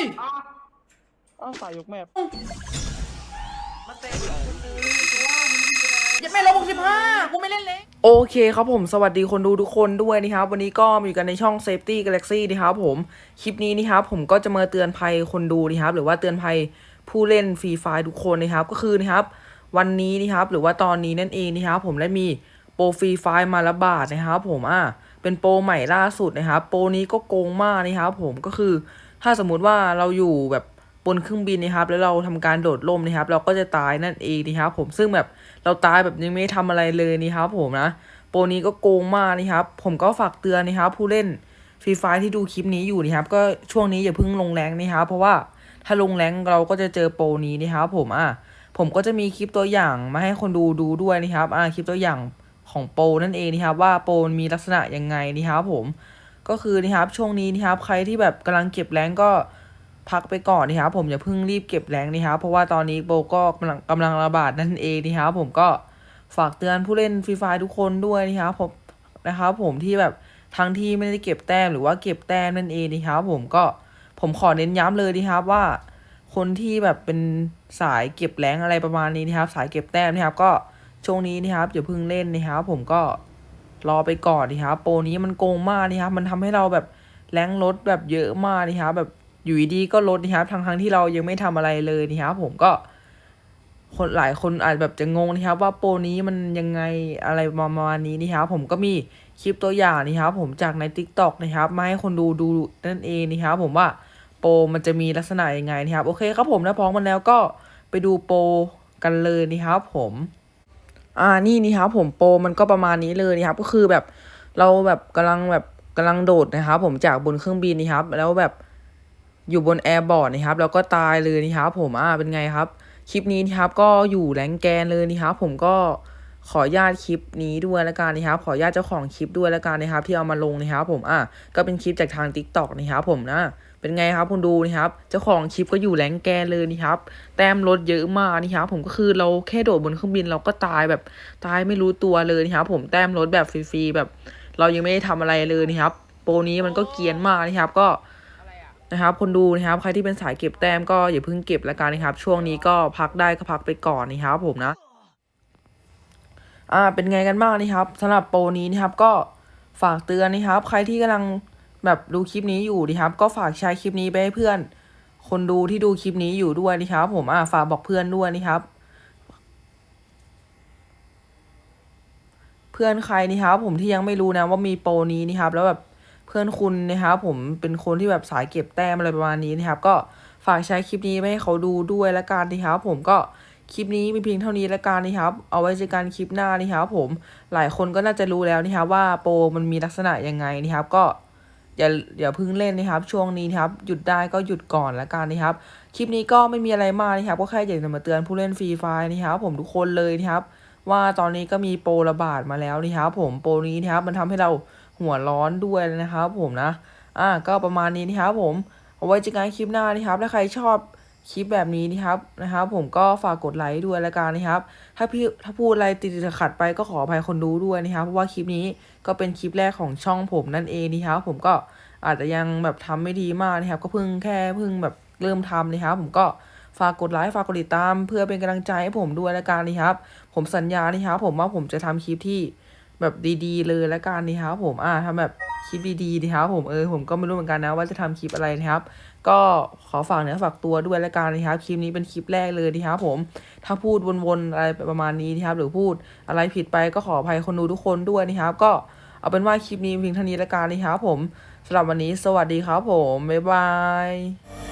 ยอ้าวอ้าวสายยกแมพมาเตะคนอื่นตัวมึงเป็นอะไรยังไม่ลบหกสิบห้ากูไม่เล่นเลยโอเคครับผมสวัสดีคนดูทุกคนด้วยนะครับ วันนี้ก็มาอยู่กันในช่อง Safety Galaxy นะครับผมคลิปนี้นะครับผมก็จะมาเตือนภัยคนดูนะครับหรือว่าเตือนภัยผู้เล่นฟรีไฟทุกคนนะครับก็คือนะครับ วันนี้นะครับหรือว่าตอนนี้นั่นเองนะครับผมได้มีโปรฟรีไฟมาระบาดนะครับผมอะเป็นโปรใหม่ล่าสุดนะครับ โปรนี้ก็โกงมากนะครับผมก็คือ ถ้าสมมุติว่าเราอยู่แบบบนเครื่องบินนะครับ แล้วเราทำการโดดร่มนะครับ เราก็จะตายนั่นเองนะครับ ผมซึ่งแบบเราตายแบบยังไม่ได้ทำอะไรเลยนี่ครับ ผมนะโปรนี้ก็โกงมากนะครับ ผมก็ฝากเตือนนะครับ ผู้เล่นฟรีไฟที่ดูคลิปนี้อยู่นะครับ ก็ช่วงนี้อย่าเพิ่งลงแรงนะครับ เพราะว่าถ้าลงแรงเราก็จะเจอโปรนี้นะครับ ผมอะผมก็จะมีคลิปตัวอย่างมาให้คนดูดูด้วยนะครับอะคลิปตัวอย่างของโปรนั่นเองนะครับ ว่าโปรมันมีลักษณะยังไงนะครับผม ก็คือนะครับช่วงนี้นะครับใครที่แบบกำลังเก็บแรงก็พักไปก่อนนะครับผมอย่าเพิ่งรีบเก็บแรงนะครับเพราะว่าตอนนี้โปก็กำลังกำลังระบาดนั่นเองนะครับผมก็ฝากเตือนผู้เล่นฟรีไฟทุกคนด้วยนะครับผมนะครับผมที่แบบทั้งที่ไม่ได้เก็บแต้มหรือว่าเก็บแต้มนั่นเองนะครับผมก็ผมขอเน้นย้ำเลยนะครับว่า คนที่แบบเป็นสายเก็บแรงอะไรประมาณนี้นะครับ สายเก็บแต้มนะครับ ก็ช่วงนี้นะครับอย่าเพิ่งเล่นนะครับผมก็ รอไปก่อนนะครับโปรนี้มันโกงมากนะครับมันทำให้เราแบบแรงลดแบบเยอะมากนะครับแบบอยู่ดีๆก็ลดนะครับทั้งทั้งๆที่เรายังไม่ทำอะไรเลยนะครับผมก็คนหลายคนอาจแบบจะงงนะครับว่าโปรนี้มันยังไงอะไรประมาณนี้นะครับผมก็มีคลิปตัวอย่างนะครับผมจากใน Tik t o อกนะครับมาให้คนดูดูนั่นเองนะครับผมว่าโปรมันจะมีลักษณะยังไงนะครับโอเคครับผมนะพร้อมกันแล้วก็ไปดูโปรกันเลยนะครับผม อ่านี่นี่ครับผมโปรมันก็ประมาณนี้เลยนะครับ ก็คือแบบเราแบบกำลังแบบกำลังโดดนะครับผมจากบนเครื่องบินนี่ครับ แล้วแบบอยู่บนแอร์บอร์ดนะครับ แล้วก็ตายเลยนี่ครับผมอ่าเป็นไงครับ คลิปนี้นะครับก็อยู่แรงแกนเลยนี่ครับผมก็ขอญาตคลิปนี้ด้วยละกันนะครับ ขอญาตเจ้าของคลิปด้วยละกันนะครับ ที่เอามาลงนะครับ ผมอะก็เป็นคลิปจากทาง t ิ k t o k นะครับผมนะ เป็นไงครับคุณดูนะครับเจ้าของคลิปก็อยู่แรงแกเลยนี่ครับ แต้มลดเยอะมากนี่ครับผมก็คือเราแค่โดดบนเครื่องบินเราก็ตายแบบตายไม่รู้ตัวเลยนี่ครับผมแต้มลดแบบฟรีๆแบบ เรายังไม่ได้ทำอะไรเลยนี่ครับ โปรนี้มันก็เกียนมากนะครับ ก็นะครับคนดูนะครับ ใครที่เป็นสายเก็บแต้มก็อย่าเพิ่งเก็บละกันนะครับ ช่วงนี้ก็พักได้ก็พักไปก่อนนะครับผมนะ อ่าเป็นไงกันบ้างนะครับสำหรับโปรนี้นะครับก็ฝากเตือนนะครับ ใครที่กำลัง แบบดูคลิปนี้อยู่นะครับ ก็ฝากแชร์คลิปนี้ไปให้เพื่อน คนดูที่ดูคลิปนี้อยู่ด้วยนะครับ ผมอ่าฝากบอกเพื่อนด้วยนะครับ เพื่อนใครนี่ครับ ผมที่ยังไม่รู้นะว่ามีโปรนี้นี่ครับ แล้วแบบเพื่อนคุณนะครับ ผมเป็นคนที่แบบสายเก็บแต้มอะไรประมาณนี้นะครับ ก็ฝากแชร์คลิปนี้ไปให้เขาดูด้วยละกันนะครับผมก็คลิปนี้มีเพียงเท่านี้ละกันนะครับ เอาไว้เจอกันคลิปหน้านี่ครับผม หลายคนก็น่าจะรู้แล้วนะครับว่าโปรมันมีลักษณะยังไงนะครับ ก็ อย่าอย่าพึ่งเล่นนะครับ ช่วงนี้นะครับหยุดได้ก็หยุดก่อนละกันนะครับ คลิปนี้ก็ไม่มีอะไรมากนะครับ ก็แค่อยากจะมาเตือนผู้เล่นฟรีไฟนะครับ ผมทุกคนเลยนะครับ ว่าตอนนี้ก็มีโปรระบาดมาแล้วนะครับผมโปรนี้นะครับมันทำให้เราหัวร้อนด้วยนะครับ ผมนะ อ่าก็ประมาณนี้นะครับผมเอาไว้เจอกันคลิปหน้านะครับถ้าใครชอบ คลิปแบบนี้นะครับนะครับ ผมก็ฝากกดไลค์ด้วยละกันนะครับ ถ้าพี่ถ้าพูดอะไรติดขัดไปก็ขออภัยคนดูด้วยนะครับ เพราะว่าคลิปนี้ก็เป็นคลิปแรกของช่องผมนั่นเองนะครับ ผมก็อาจจะยังแบบทำไม่ดีมากนะครับ ก็เพิ่งแค่เพิ่งแบบเริ่มทำนะครับ ผมก็ฝากกดไลค์ฝากกดติดตามเพื่อเป็นกำลังใจให้ผมด้วยละกันนะครับ ผมสัญญานี่ครับผมว่าผมจะทำคลิปที่แบบดี ๆ เลยละกันนี่ครับผมอ่าทำแบบ คลิปดีๆนะครับผมเออผมก็ไม่รู้เหมือนกันนะว่าจะทำคลิปอะไรนะครับ ก็ขอฝากเนื้อฝากตัวด้วยละกันนะครับคลิปนี้เป็นคลิปแรกเลยนะครับผมถ้าพูดวนๆอะไรประมาณนี้นะครับ หรือพูดอะไรผิดไปก็ขออภัยคนดูทุกคนด้วยนะครับ ก็เอาเป็นว่าคลิปนี้เพียงเท่านี้ละกันนะครับผมสำหรับวันนี้สวัสดีครับผมบ๊ายบาย